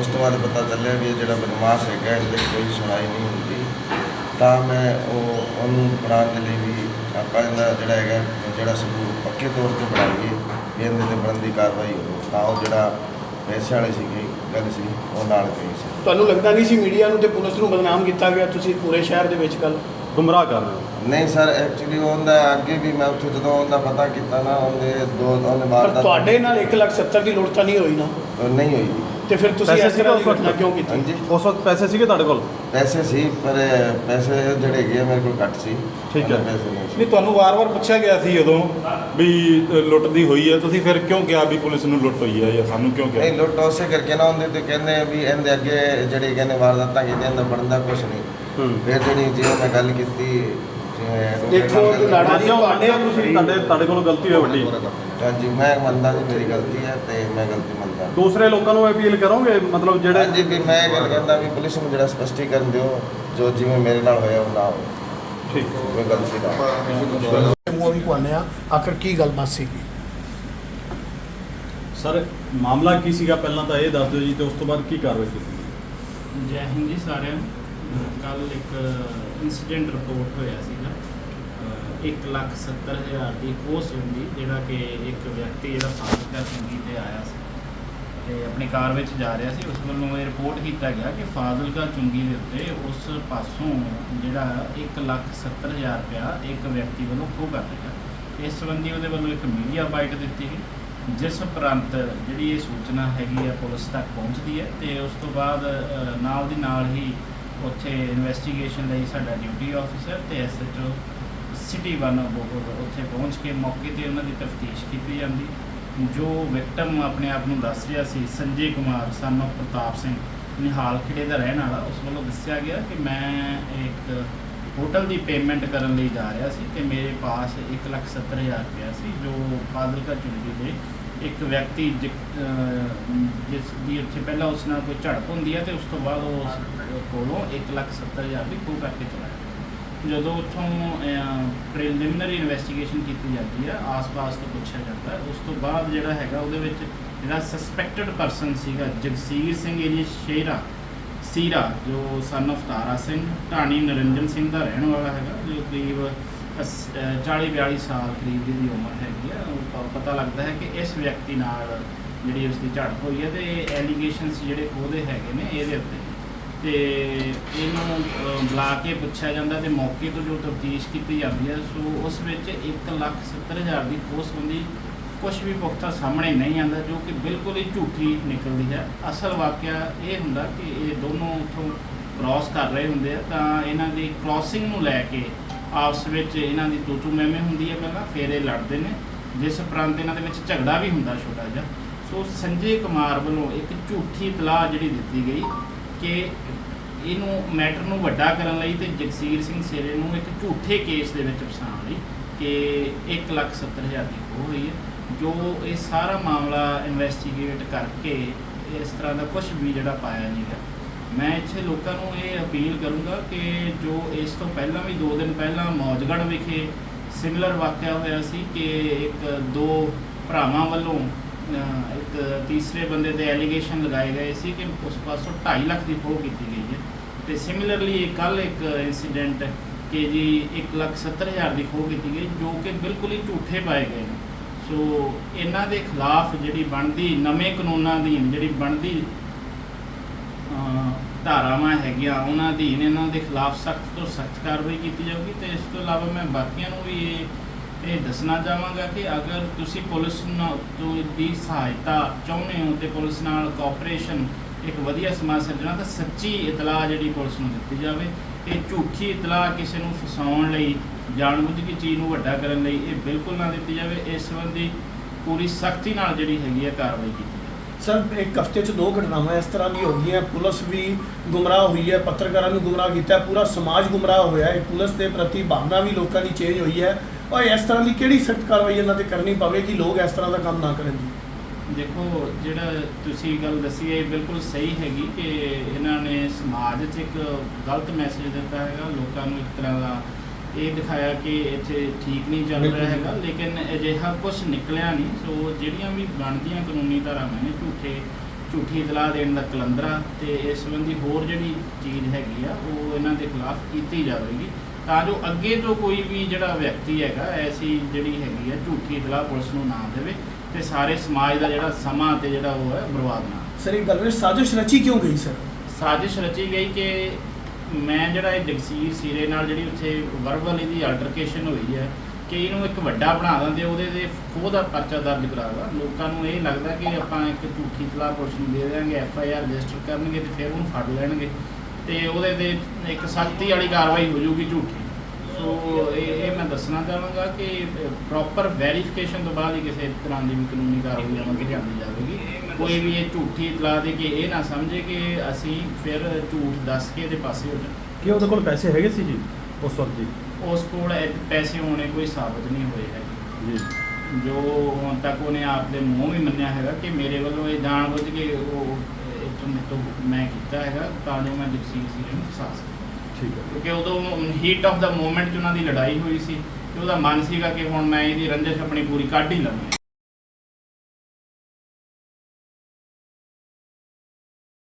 ਉਸ ਤੋਂ ਬਾਅਦ ਪਤਾ ਚੱਲਿਆ ਵੀ ਇਹ ਜਿਹੜਾ ਬਦਮਾਸ਼ ਹੈਗਾ ਇਹਦੇ ਕੋਈ ਸੁਣਾਈ ਨਹੀਂ ਹੁੰਦੀ। ਤਾਂ ਮੈਂ ਉਹ ਉਹਨੂੰ ਬਣਾਉਣ ਦੇ ਲਈ ਵੀ ਆਪਾਂ ਇਹਦਾ ਜਿਹੜਾ ਹੈਗਾ ਜਿਹੜਾ ਸਬੂਤ ਪੱਕੇ ਤੌਰ ਤੇ ਬਣਾਈਏ ਵੀ ਇਹਦੇ ਤੇ ਬਣਦੀ ਕਾਰਵਾਈ ਹੋਵੇ। ਤਾਂ ਉਹ ਜਿਹੜਾ ਪੈਸੇ ਵਾਲੀ ਸੀਗੀ ਗੱਲ ਸੀ ਉਹ ਨਾਲ ਗਈ ਸੀ। ਤੁਹਾਨੂੰ ਲੱਗਦਾ ਨਹੀਂ ਸੀ ਮੀਡੀਆ ਨੂੰ ਤੇ ਪੁਲਿਸ ਨੂੰ ਬਦਨਾਮ ਕੀਤਾ ਗਿਆ ਤੁਸੀਂ ਪੂਰੇ ਸ਼ਹਿਰ ਦੇ ਵਿੱਚ ਕੱਲ ਗੁੰਮਰਾਹ ਕਰ ਰਹੇ ਹੋ। ਨਹੀਂ ਸਰ ਐਕਚੁਅਲੀ ਉਹਦਾ ਅੱਗੇ ਵੀ ਮੈਂ ਉੱਥੇ ਜਦੋਂ ਉਹਦਾ ਪਤਾ ਕੀਤਾ ਨਾ ਉਹਦੇ ਦੋ ਉਹਨੇ ਪਰ ਵਾਰਦਾਤ ਤੁਹਾਡੇ ਨਾਲ 1 ਲੱਖ 70 ਦੀ ਲੋੜ ਤਾਂ ਨਹੀਂ ਹੋਈ ਨਾ? ਨਹੀਂ ਹੋਈ। ਤੇ ਫਿਰ ਤੁਸੀਂ ਪੈਸੇ ਇਸ ਤਰ੍ਹਾਂ ਦੀ ਸੀਗੇ ਉਸ ਘਟਨਾ ਵਕਤ? ਕਿਉਂ ਕੀਤੀ? ਹਾਂਜੀ ਉਸ ਵਕਤ ਪੈਸੇ ਸੀਗੇ ਤੁਹਾਡੇ ਕੋਲ? ਪੈਸੇ ਸੀ ਪਰ ਪੈਸੇ ਜਿਹੜੇ ਗਏ ਮੇਰੇ ਕੋਲ ਘੱਟ ਸੀ। ਠੀਕ ਹੈ। ਪੈਸੇ ਨਹੀਂ ਸੀ। ਨਹੀਂ ਤੁਹਾਨੂੰ ਵਾਰ-ਵਾਰ ਪੁੱਛਿਆ ਗਿਆ ਸੀ ਉਦੋਂ ਵੀ ਅ, ਲੁੱਟ ਦੀ ਹੋਈ ਹੈ। ਤੁਸੀਂ ਫਿਰ ਕਿਉਂ ਕਿਹਾ ਵੀ ਪੁਲਿਸ ਨੂੰ ਲੁੱਟ ਹੋਈ ਹੈ ਜਾਂ ਸਾਨੂੰ ਕਿਉਂ ਨਹੀਂ ਕਿਹਾ ਲੁੱਟ ਉਸੇ ਕਰਕੇ ਨਾ ਹੁੰਦੇ ਤੇ ਕਹਿੰਦੇ ਵੀ ਇਹਦੇ ਅੱਗੇ ਜਿਹੜੇ ਕਹਿੰਦੇ ਵਾਰਦਾਤਾਂ ਕੀਤੀਆਂ ਇਹਦਾ ਬਣਦਾ ਕੁਛ ਨਹੀਂ। ਹੂੰ। ਫਿਰ ਜਿਹੜੀ ਜਿਵੇਂ ਮੈਂ ਗੱਲ ਕੀਤੀ ਦੇਖੋ ਲੜਾ ਜੀ ਤੁਹਾਡੇ ਤੁਸੀਂ ਤੁਹਾਡੇ ਤੁਹਾਡੇ ਕੋਲ ਗਲਤੀ ਹੋਈ ਵੱਡੀ। ਹਾਂਜੀ ਮੈਂ ਮੰਨਦਾ ਜੀ ਮੇਰੀ ਗਲਤੀ ਹੈ ਤੇ ਮੈਂ ਗਲਤੀ ਮੰਨਦਾ। ਦੂਸਰੇ ਲੋਕਾਂ ਨੂੰ ਅਪੀਲ ਕਰੋਗੇ? ਮਤਲਬ ਜਿਹੜੇ ਜੀ ਵੀ ਮੈਂ ਗੱਲ ਕਹਿੰਦਾ ਵੀ ਪੁਲਿਸ ਨੂੰ ਜਿਹੜਾ ਸਪਸ਼ਟੀਕਰਨ ਦਿਓ ਜੋ ਜਿਵੇਂ ਮੇਰੇ ਨਾਲ ਹੋਇਆ ਉਹ ਨਾ ਹੋਵੇ। ਠੀਕ। ਕੋਈ ਗਲਤੀ ਨਾ ਮੂੰਹ ਵੀ ਕੋਨੇ ਆ ਆਖਰ ਕੀ ਗੱਲਬਾਤ ਸੀਗੀ? ਸਰ ਮਾਮਲਾ ਕੀ ਸੀਗਾ ਪਹਿਲਾਂ ਤਾਂ ਇਹ ਦੱਸ ਦਿਓ ਜੀ ਤੇ ਉਸ ਤੋਂ ਬਾਅਦ ਕੀ ਕਾਰਵਾਈ ਕੀਤੀ ਜੈ ਹਿੰਦ ਜੀ ਸਾਰਿਆਂ ਨੂੰ। ਕੱਲ ਇੱਕ ਇਨਸੀਡੈਂਟ ਰਿਪੋਰਟ ਹੋਇਆ ਸੀ। 1 ਲੱਖ 70 ਹਜ਼ਾਰ ਦੀ ਉਹ ਸੁਣਦੀ ਜਿਹੜਾ ਕਿ ਇੱਕ ਵਿਅਕਤੀ ਜਿਹੜਾ ਫਾਜ਼ਿਲਕਾ ਸਿੰਗੀ ਤੇ ਆਇਆ ਸੀ। ਤੇ ਆਪਣੀ ਕਾਰ ਵਿੱਚ ਜਾ ਰਿਹਾ ਸੀ, ਉਸ ਵੱਲੋਂ ਇਹ ਰਿਪੋਰਟ ਕੀਤਾ ਗਿਆ ਕਿ ਫਾਜ਼ਿਲਕਾ ਚੁੰਗੀ ਦੇ ਉੱਤੇ ਉਸ ਪਾਸੋਂ ਜਿਹੜਾ 1 ਲੱਖ 70 ਹਜ਼ਾਰ ਰੁਪਇਆ ਇੱਕ ਵਿਅਕਤੀ ਵੱਲੋਂ ਖੋਹ ਕਰ ਦਿੱਤਾ। ਇਸ ਸੰਬੰਧੀ ਉਹਦੇ ਵੱਲੋਂ ਇੱਕ ਮੀਡੀਆ ਬਾਈਟ ਦਿੱਤੀ ਗਈ, ਜਿਸ ਉਪਰੰਤ ਜਿਹੜੀ ਇਹ ਸੂਚਨਾ ਹੈਗੀ ਹੈ, ਪੁਲਿਸ ਤੱਕ ਪਹੁੰਚਦੀ ਹੈ ਤੇ ਉਸ ਤੋਂ ਬਾਅਦ ਨਾਲ ਦੀ ਨਾਲ ਹੀ ਉੱਥੇ ਇਨਵੈਸਟੀਗੇਸ਼ਨ ਲਈ ਸਾਡਾ ਡਿਊਟੀ ਆਫੀਸਰ ਤੇ ਐਸਐਚਓ ਸਿਟੀ ਵਨ ਬੋਹਰ ਉੱਥੇ ਪਹੁੰਚ ਕੇ ਮੌਕੇ ਤੇ ਉਹਨਾਂ ਦੀ ਤਫਤੀਸ਼ ਕੀਤੀ ਜਾਂਦੀ। ਜੋ ਵਿਕਟਮ ਆਪਣੇ ਆਪ ਨੂੰ ਦੱਸ ਰਿਹਾ ਸੀ, ਸੰਜੇ ਕੁਮਾਰ, son of ਪ੍ਰਤਾਪ ਸਿੰਘ, ਨਿਹਾਲ ਖੇੜੇ ਦਾ ਰਹਿਣ ਵਾਲਾ, ਉਸ ਵੱਲੋਂ ਦੱਸਿਆ ਗਿਆ ਕਿ ਮੈਂ ਇੱਕ ਹੋਟਲ ਦੀ ਪੇਮੈਂਟ ਕਰਨ ਲਈ ਜਾ ਰਿਹਾ ਸੀ ਤੇ ਮੇਰੇ ਪਾਸ 170000 ਰੁਪਇਆ ਸੀ, ਜੋ ਫਾਜ਼ਿਲਕਾ ਚੁੰਡੀ ਦੇ ਇੱਕ ਵਿਅਕਤੀ ਜਿਸ ਦੀ ਉੱਥੇ ਪਹਿਲਾਂ ਉਸ ਨਾਲ ਕੋਈ ਝੜਪ ਹੁੰਦੀ ਹੈ ਤੇ ਉਸ ਤੋਂ ਬਾਅਦ ਉਹ ਉਸ ਕੋਲੋਂ 170000 ਦੀ ਖੋਹ ਕਰਕੇ ਚਲਾ ਜਦੋਂ ਉੱਥੋਂ ਪ੍ਰੀਲਿਮਿਨਰੀ ਇਨਵੈਸਟੀਗੇਸ਼ਨ ਕੀਤੀ ਜਾਂਦੀ ਹੈ ਆਸ-ਪਾਸ ਤੋਂ ਪੁੱਛਿਆ ਜਾਂਦਾ, ਉਸ ਤੋਂ ਬਾਅਦ ਜਿਹੜਾ ਹੈਗਾ ਉਹਦੇ ਵਿੱਚ ਜਿਹੜਾ ਸਸਪੈਕਟਡ ਪਰਸਨ ਸੀਗਾ, ਜਗਸੀਰ ਸਿੰਘ ਏਲੀਆ ਸ਼ੇਰਾ, ਸੀਰਾ, ਜੋ ਸਨ of ਤਾਰਾ ਸਿੰਘ, ਢਾਣੀ ਨਰਿੰਜਨ ਸਿੰਘ ਦਾ ਰਹਿਣ ਵਾਲਾ ਹੈਗਾ, ਜੋ ਕਰੀਬ 40 42 ਸਾਲ ਕਰੀਬ ਦੀ ਉਮਰ ਹੈਗੀ ਆ, ਉਹ ਪਤਾ ਲੱਗਦਾ ਹੈ ਕਿ ਇਸ ਵਿਅਕਤੀ ਨਾਲ ਜਿਹੜੀ ਉਸ ਦੀ ਝੜਪ ਹੋਈ ਹੈ ਤੇ ਐਲੀਗੇਸ਼ਨਸ ਜਿਹੜੇ ਉਹਦੇ ਹੈਗੇ ਨੇ ਇਹਦੇ ਉੱਤੇ। ਤੇ ਇਹਨੂੰ ਅਹ, ਬੁਲਾ ਕੇ ਪੁੱਛਿਆ ਜਾਂਦਾ ਤੇ ਮੌਕੇ ਤੋਂ ਜੋ ਤਫਤੀਸ਼ ਕੀਤੀ ਜਾਂਦੀ ਹੈ ਸੋ ਉਸ ਵਿੱਚ 170000 ਦੀ ਖੋਹ ਸੰਬੰਧੀ ਕੁਝ ਵੀ ਪੁਖਤਾ ਸਾਹਮਣੇ ਨਹੀਂ ਆਉਂਦਾ ਜੋ ਕਿ ਬਿਲਕੁਲ ਹੀ ਝੂਠੀ ਨਿਕਲਦੀ ਹੈ। ਅਸਲ ਵਾਕਿਆ ਇਹ ਹੁੰਦਾ ਕਿ ਇਹ ਦੋਨੋਂ ਉੱਥੋਂ ਕ੍ਰਾਸ ਕਰ ਰਹੇ ਹੁੰਦੇ ਆ ਤਾਂ ਇਹਨਾਂ ਦੀ ਕ੍ਰਾਸਿੰਗ ਨੂੰ ਲੈ ਕੇ ਆਪਸ ਵਿੱਚ ਇਹਨਾਂ ਦੀ ਤੂਤੂ ਮੈਮੇ ਹੁੰਦੀ ਹੈ ਪਹਿਲਾਂ ਫਿਰ ਇਹ ਲੜਦੇ ਨੇ ਜਿਸ ਉਪਰੰਤ ਇਹਨਾਂ ਦੇ ਵਿੱਚ ਝਗੜਾ ਵੀ ਹੁੰਦਾ ਛੋਟਾ ਜਿਹਾ। ਸੋ ਸੰਜੇ ਕੁਮਾਰ ਵੱਲੋਂ ਇੱਕ ਝੂਠੀ ਇਤਲਾਹ ਜਿਹੜੀ ਦਿੱਤੀ ਗਈ ਕਿ ਇਹਨੂੰ ਮੈਟਰ ਨੂੰ ਵੱਡਾ ਕਰਨ ਲਈ ਤੇ ਜਗਸੀਰ ਸਿੰਘ ਸੇਰੇ ਨੂੰ ਇੱਕ ਝੂਠੇ ਕੇਸ ਦੇ ਵਿੱਚ ਫਸਾਉਣ ਲਈ ਕਿ 170000 ਦੀ ਖੋਹ ਹੋਈ ਹੈ, ਜੋ ਇਹ ਸਾਰਾ ਮਾਮਲਾ ਇਨਵੈਸਟੀਗੇਟ ਕਰਕੇ ਇਸ ਤਰ੍ਹਾਂ ਦਾ ਕੁਝ ਵੀ ਜਿਹੜਾ ਪਾਇਆ ਨਹੀਂ ਗਿਆ। ਮੈਂ ਇੱਥੇ ਲੋਕਾਂ ਨੂੰ ਇਹ ਅਪੀਲ ਕਰੂੰਗਾ ਕਿ ਜੋ ਇਸ ਤੋਂ ਪਹਿਲਾਂ ਵੀ 2 ਦਿਨ ਪਹਿਲਾਂ ਮੌਜਗੜ੍ਹ ਵਿਖੇ ਸਿਮਿਲਰ ਵਾਕਿਆ ਹੋਇਆ ਸੀ ਕਿ ਇੱਕ ਦੋ ਭਰਾਵਾਂ ਵੱਲੋਂ ਇੱਕ ਤੀਸਰੇ ਬੰਦੇ ਤੇ ਐਲੀਗੇਸ਼ਨ ਲਗਾਏ ਗਏ ਸੀ ਕਿ ਉਸ ਪਾਸੋਂ 2.5 ਲੱਖ ਦੀ ਖੋਹ ਕੀਤੀ ਗਈ ਹੈ। ਤੇ ਸਿਮਿਲਰਲੀ ਇਹ ਕੱਲ ਇੱਕ ਇਨਸੀਡੈਂਟ ਕਿ ਜੀ 170000 ਦੀ ਖੋਹ ਕੀਤੀ ਗਈ, ਜੋ ਕਿ ਬਿਲਕੁਲ ਹੀ ਝੂਠੇ ਪਾਏ ਗਏ ਨੇ। ਸੋ ਇਹਨਾਂ ਦੇ ਖਿਲਾਫ ਜਿਹੜੀ ਬਣਦੀ, ਨਵੇਂ ਕਾਨੂੰਨਾਂ ਦੀ ਜਿਹੜੀ ਬਣਦੀ ਧਾਰਾਵਾਂ ਹੈਗੀਆਂ, ਉਹਨਾਂ ਅਧੀਨ ਇਹਨਾਂ ਦੇ ਖਿਲਾਫ ਸਖਤ ਤੋਂ ਸਖਤ ਕਾਰਵਾਈ ਕੀਤੀ ਜਾਊਗੀ। ਤੇ ਇਸ ਤੋਂ ਇਲਾਵਾ ਮੈਂ ਬਾਕੀਆਂ ਨੂੰ ਵੀ ਇਹ ਇਹ ਦੱਸਣਾ ਚਾਹਾਂਗਾ ਕਿ ਅਗਰ ਤੁਸੀਂ ਪੁਲਿਸ ਨਾਲ ਦੀ ਸਹਾਇਤਾ ਚਾਹੁੰਦੇ ਹੋ ਤੇ ਪੁਲਿਸ ਨਾਲ ਕੋਆਪਰੇਸ਼ਨ ਇੱਕ ਵਧੀਆ ਸਮਾਜ ਸਿਰਜਣਾ, ਤਾਂ ਸੱਚੀ ਇਤਲਾਹ ਜਿਹੜੀ ਪੁਲਿਸ ਨੂੰ ਦਿੱਤੀ ਜਾਵੇ, ਇਹ ਝੂਠੀ ਇਤਲਾਹ ਕਿਸੇ ਨੂੰ ਫਸਾਉਣ ਲਈ, ਜਾਣਬੁੱਝ ਕੇ ਚੀਜ਼ ਨੂੰ ਵੱਡਾ ਕਰਨ ਲਈ ਇਹ ਬਿਲਕੁਲ ਨਾ ਦਿੱਤੀ ਜਾਵੇ। ਇਸ ਸੰਬੰਧੀ ਪੂਰੀ ਸਖਤੀ ਨਾਲ ਜਿਹੜੀ ਹੈਗੀ ਹੈ ਕਾਰਵਾਈ ਕੀਤੀ ਜਾਵੇ। ਸਰ, ਇੱਕ ਹਫ਼ਤੇ 'ਚ ਦੋ ਘਟਨਾਵਾਂ ਇਸ ਤਰ੍ਹਾਂ ਦੀ ਹੋ ਗਈਆਂ। ਪੁਲਿਸ ਵੀ ਗੁੰਮਰਾਹ ਹੋਈ ਹੈ, ਪੱਤਰਕਾਰਾਂ ਨੂੰ ਗੁੰਮਰਾਹ ਕੀਤਾ ਪੂਰਾ ਸਮਾਜ ਗੁੰਮਰਾਹ ਹੋਇਆ ਹੈ। ਪੁਲਿਸ ਦੇ ਪ੍ਰਤੀ ਭਾਵਨਾ ਵੀ ਲੋਕਾਂ ਦੀ ਚੇਂਜ ਹੋਈ ਹੈ। ਔਰ ਇਸ ਤਰ੍ਹਾਂ ਦੀ ਕਿਹੜੀ ਸਖਤ ਕਾਰਵਾਈ ਇਹਨਾਂ ਤੇ ਕਰਨੀ ਪਵੇ ਕਿ ਲੋਕ ਇਸ ਤਰ੍ਹਾਂ ਦਾ ਕੰਮ ਨਾ ਕਰਨ ਜੀ? ਦੇਖੋ ਜਿਹੜਾ ਤੁਸੀਂ ਗੱਲ ਦੱਸੀ ਹੈ ਬਿਲਕੁਲ ਸਹੀ ਹੈਗੀ ਕਿ ਇਹਨਾਂ ਨੇ ਸਮਾਜ 'ਚ ਇੱਕ ਗਲਤ ਮੈਸੇਜ ਦਿੱਤਾ ਹੈਗਾ। ਲੋਕਾਂ ਨੂੰ ਇੱਕ ਤਰ੍ਹਾਂ ਦਾ ਇਹ ਦਿਖਾਇਆ ਕਿ ਇੱਥੇ ਠੀਕ ਨਹੀਂ ਚੱਲ ਰਿਹਾ ਹੈਗਾ। ਲੇਕਿਨ ਅਜਿਹਾ ਕੁਝ ਨਿਕਲਿਆ ਨਹੀਂ। ਸੋ ਜਿਹੜੀਆਂ ਵੀ ਬਣਦੀਆਂ ਕਾਨੂੰਨੀ ਧਾਰਾਵਾਂ ਨੇ ਝੂਠੇ ਝੂਠੀ ਇਤਲਾਹ ਦੇਣ ਦਾ ਕਲੰਦਰਾ ਤੇ ਇਸ ਸੰਬੰਧੀ ਹੋਰ ਜਿਹੜੀ ਚੀਜ਼ ਹੈਗੀ ਆ ਉਹ ਇਹਨਾਂ ਦੇ ਖਿਲਾਫ ਕੀਤੀ ਜਾਵੇਗੀ। ਤਾਂ ਜੋ ਅੱਗੇ ਤੋਂ ਕੋਈ ਵੀ ਜਿਹੜਾ ਵਿਅਕਤੀ ਹੈਗਾ ਐਸੀ ਜਿਹੜੀ ਹੈਗੀ ਆ ਝੂਠੀ ਇਤਲਾਹ ਪੁਲਿਸ ਨੂੰ ਨਾ ਦੇਵੇ ਤੇ ਸਾਰੇ ਸਮਾਜ ਦਾ ਜਿਹੜਾ ਸਮਾਂ ਤੇ ਜਿਹੜਾ ਉਹ ਹੈ ਬਰਬਾਦ ਨਾ। ਸਰ ਇਹ ਗੱਲ ਵਿੱਚ ਸਾਜ਼ਿਸ਼ ਰਚੀ ਕਿਉਂ ਗਈ ਸਰ? ਸਾਜ਼ਿਸ਼ ਰਚੀ ਗਈ ਕਿ ਮੈਂ ਜਿਹੜਾ ਇਹ ਜਗਸੀਰ ਸੀਰੇ ਨਾਲ ਜਿਹੜੀ ਉੱਥੇ ਵਰਬਲ ਇਹਦੀ ਅਲਟਰਕੇਸ਼ਨ ਹੋਈ ਹੈ ਕਿ ਇਹਨੂੰ ਇੱਕ ਵੱਡਾ ਬਣਾ ਦਿੰਦੇ ਉਹਦੇ ਦੇ ਖੋਹ ਦਾ ਪਰਚਾ ਦਰਜ ਕਰਾਵਾ ਲੋਕਾਂ ਨੂੰ ਇਹ ਲੱਗਦਾ ਕਿ ਆਪਾਂ ਇੱਕ ਝੂਠੀ ਇਤਲਾਹ ਪੁਲਿਸ ਨੂੰ ਦੇ ਦੇਵਾਂਗੇ ਐਫ ਆਈ ਆਰ ਰਜਿਸਟਰ ਕਰਨਗੇ ਤੇ ਫਿਰ ਉਹਨੂੰ ਫੜ ਲੈਣਗੇ। ਤੇ ਉਹਦੇ ਤੇ ਇੱਕ ਸਖਤੀ ਵਾਲੀ ਕਾਰਵਾਈ ਹੋ ਜਾਊਗੀ ਝੂਠੀ। ਸੋ ਇਹ ਇਹ ਮੈਂ ਦੱਸਣਾ ਚਾਹਾਂਗਾ ਕਿ ਪ੍ਰੋਪਰ ਵੈਰੀਫਿਕੇਸ਼ਨ ਤੋਂ ਬਾਅਦ ਹੀ ਕਿਸੇ ਤਰ੍ਹਾਂ ਦੀ ਵੀ ਕਾਨੂੰਨੀ ਕਾਰਵਾਈ ਅਮਲ ਲਿਆਂਦੀ ਜਾਵੇਗੀ। ਕੋਈ ਵੀ ਇਹ ਝੂਠੀ ਇਤਲਾਹ ਦੇ ਕੇ ਇਹ ਨਾ ਸਮਝੇ ਕਿ ਅਸੀਂ ਫਿਰ ਝੂਠ ਦੱਸ ਕੇ ਇਹਦੇ ਪਾਸੇ ਹੋ ਜਾਣਾ ਕੀ ਉਹਦੇ ਕੋਲ ਪੈਸੇ ਹੈਗੇ ਸੀ ਜੀ ਉਸ ਵਕਤ ਜੀ? ਉਸ ਕੋਲ ਇਹ ਪੈਸੇ ਹੋਣੇ ਕੋਈ ਸਾਬਤ ਨਹੀਂ ਹੋਏ ਹੈਗੇ। ਜੀ। ਜੋ ਹੁਣ ਤੱਕ ਉਹਨੇ ਆਪਦੇ ਮੂੰਹ ਵੀ ਮੰਨਿਆ ਹੈਗਾ ਕਿ ਮੇਰੇ ਵੱਲੋਂ ਇਹ ਜਾਣਬੁੱਝ ਕੇ ਉਹ ਤੋਂ ਮੇਰੇ ਤੋਂ ਮੈਂ ਕੀਤਾ ਹੈਗਾ ਤਾਂ ਜੋ ਮੈਂ ਜਗਸੀਰ ਸਿੰਘ ਨੂੰ ਫਸਾ ਸਕਾਂ। ਠੀਕ ਹੈ। ਕਿਉਂਕਿ ਉਦੋਂ ਹੀਟ ਆਫ ਦਾ ਮੂਮੈਂਟ 'ਚ ਉਹਨਾਂ ਦੀ ਲੜਾਈ ਹੋਈ ਸੀ ਤੇ ਉਹਦਾ ਮਨ ਸੀਗਾ ਕਿ ਹੁਣ ਮੈਂ ਇਹਦੀ ਰੰਜਿਸ਼ ਆਪਣੀ ਪੂਰੀ ਕੱਢ ਹੀ ਲਵਾਂ।